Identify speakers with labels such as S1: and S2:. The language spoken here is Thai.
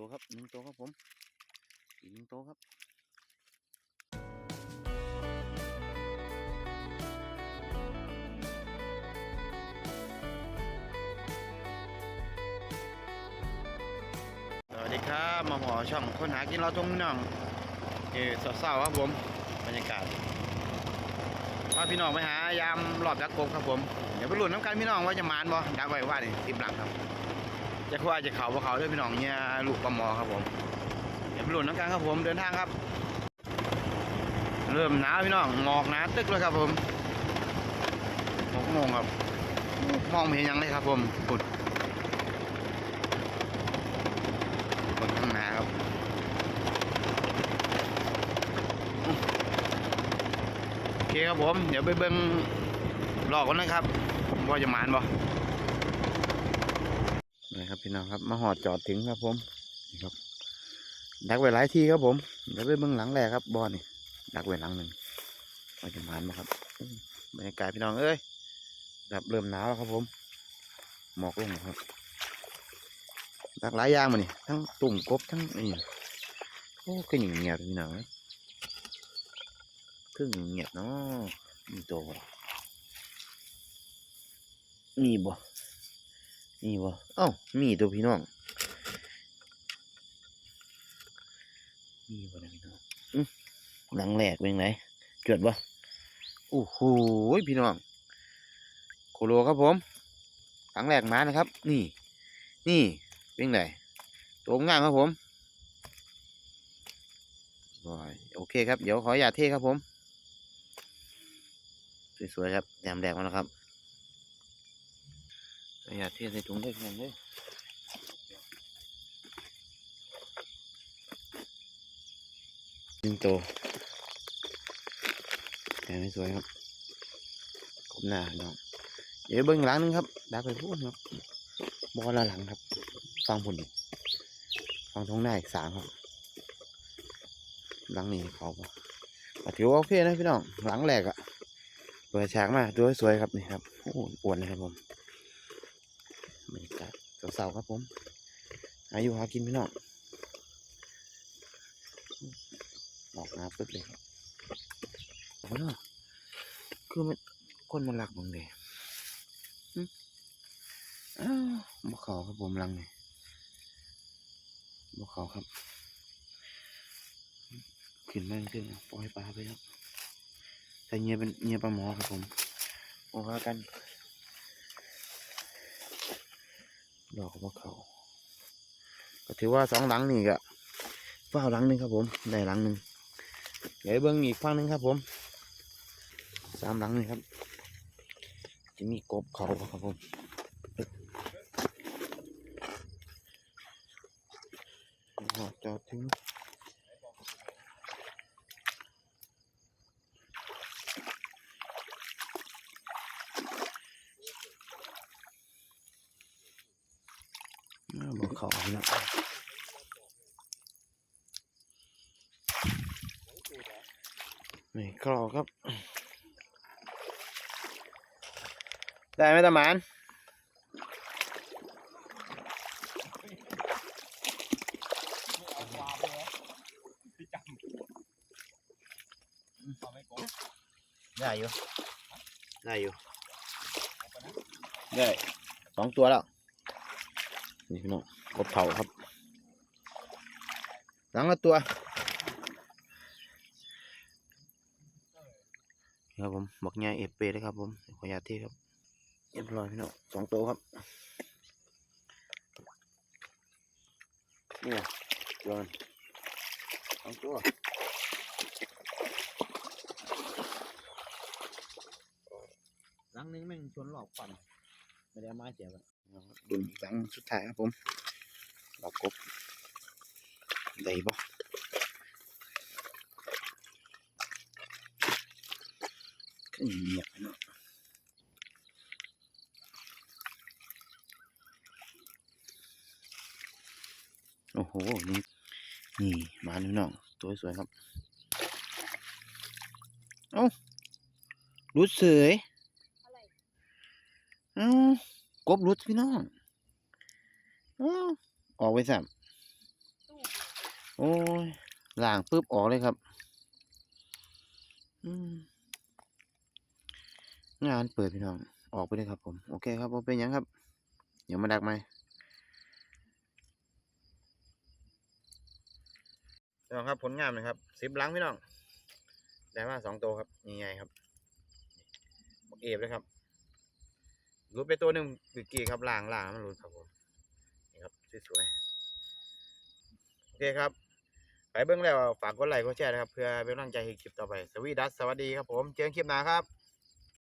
S1: ตัวครับหนึ่งตัวครับผม อีกหนึ่งตัวครับสวัสดีครับมาหอช่องคนหากินเราตรงน้องเออเศร้าๆครับผมบรรยากาศพาพี่น้องไปหายามรอบดักกบครับผม เดี๋ยวไปลุ้นน้ำกันพี่น้องว่าจะมานบ่ดักไว้ว่านี่ติดหลังครับ จะคุยจะเขาบ่เขาด้วยพี่น้องเนี่ยลูกปลาหมอครับผมเดี๋ยวไปหลุ้นน้ำกันครับผมเดินทางครับ เริ่มหนาวพี่น้องหมอกหนาตึกเลยครับผมหกโมงครับมองไม่เห็นยังเลยครับผมปุดบนข้างหน้าครับโอเคครับผม เดี๋ยวไปเบิ้งหลอกกันนะครับว่าจะหมานบ่ ครับพี่น้องครับมาหอดจอดถึงครับผมนี่ครับ ดักไว้หลายที่ครับผมเดี๋ยวไปเบิ้งหลังแรกครับบอนี่ดักไว้หลังหนึ่งว่าจะมานบ่ครับบรรยากาศพี่น้องเอ้ยแบบเริ่มหนาวแล้วครับผม หมอกลงครับดักหลายอย่างมานี่ทั้งตุ่มกบทั้งนี่โอ้ก็อย่างเงียบพี่น้องเอ้ยครึ่งเงียบเนาะมีตัวมีบ่ มีบ่เอ้ามีตัวพี่น้อง มีบ่นะพี่น้องอื้อหลังแหลกเป็นไงเกิดบ่โอ้โหพี่น้องโคโลครับผม หลังแหลกมานะครับ นี่ นี่เป็นไงตัวงามครับผมบอยโอเคครับ เดี๋ยวขออย่าตเท่ครับผม สวยๆครับยามแดกมาแล้วครับ ขออย่าเท่ใส่ถุงด้วยกันเลยยิงโตแต่ไม่สวยครับกบหน้าน้องเดี๋ยวเบิ้งหลังหนึงครับดักไปพูดครับบอละหลังครับ ฟังผลดิฟังท้องหน้าอีกสามครับ หลังนี้เขาบ่ก็ถือว่าโอเคนะพี่น้องหลังแรกอะเปิดฉากมาดูให้สวยครับนี่ครับโอ้อ้วนเลยครับผมากาศสาวๆครับผม อายุหากินพี่น้องออกน้ำปึ๊บเลยครับโอ้โหคือมันคนมันหลักมึงเลยอ้าวบ่เขาครับผมลังนี่บ่เขาครับ ขึ้นมาขึ้นปล่อยปลาไปครับแต่เงียเป็นเงียปลาหมอครับผมโอ้ว่ากัน ดอกมะเขาก็ถือว่าสองหลังนี่ก็เฝ้าหลังหนึ่งครับผมได้หลังหนึ่งเดี๋ยวเบิ้งอีกฝั่งหนึ่งครับผมสามหลังนี่ครับ จะมีกบเขาครับผมหอดจอดถึง อ่าบอกเขาพี่น้องนี่กรอกครับ ได้ไหมตาหมานได้อยู่ ได้อยู่ ได้สองตัวแล้ว นี่พี่น้อง กบเผาครับ หลังละตัวนี่ครับผมบักใหญ่เอฟเปเลยครับผมขออนุญาตที่ครับเรียบร้อยพี่น้องสองตัวครับนี่ไงตัวมันสองตัวหลังนึงแม่งชนหลอกปั่นไม่ได้เอาไม้เสียบอะดุนหลังสุดท้ายครับผม ดอกกบได้บ่ขึ้นเงียบเนาะโอ้โห นี่นี่มาหนึ่งน้อง ตัวสวยครับ เอ้ารุดเสยเอ้ากบรุดพี่น้องอ้า ออกไปสัมโอ้ยล่างปุ๊บออกเลยครับงานเปิดพี่น้อง ออกไปเลยครับผม โอเคครับผมเป็นยังครับ เดี๋ยวมาดักไหมพี่น้องครับผลงานนะครับสิบหลังพี่น้อง ได้มาสองตัวครับนี่ไงครับบอกเอฟเลยครับรุดไปตัวหนึ่งกี่ครับล่างล่างมันรุดครับผม สวยๆ โอเคครับ ไปเบื้องแล้วฝากกดไลค์กดแชร์นะครับ เพื่อเป็นกำลังใจให้คลิปต่อไป สวีดัสสวัสดีครับผม เจอกันคลิปหน้าครับ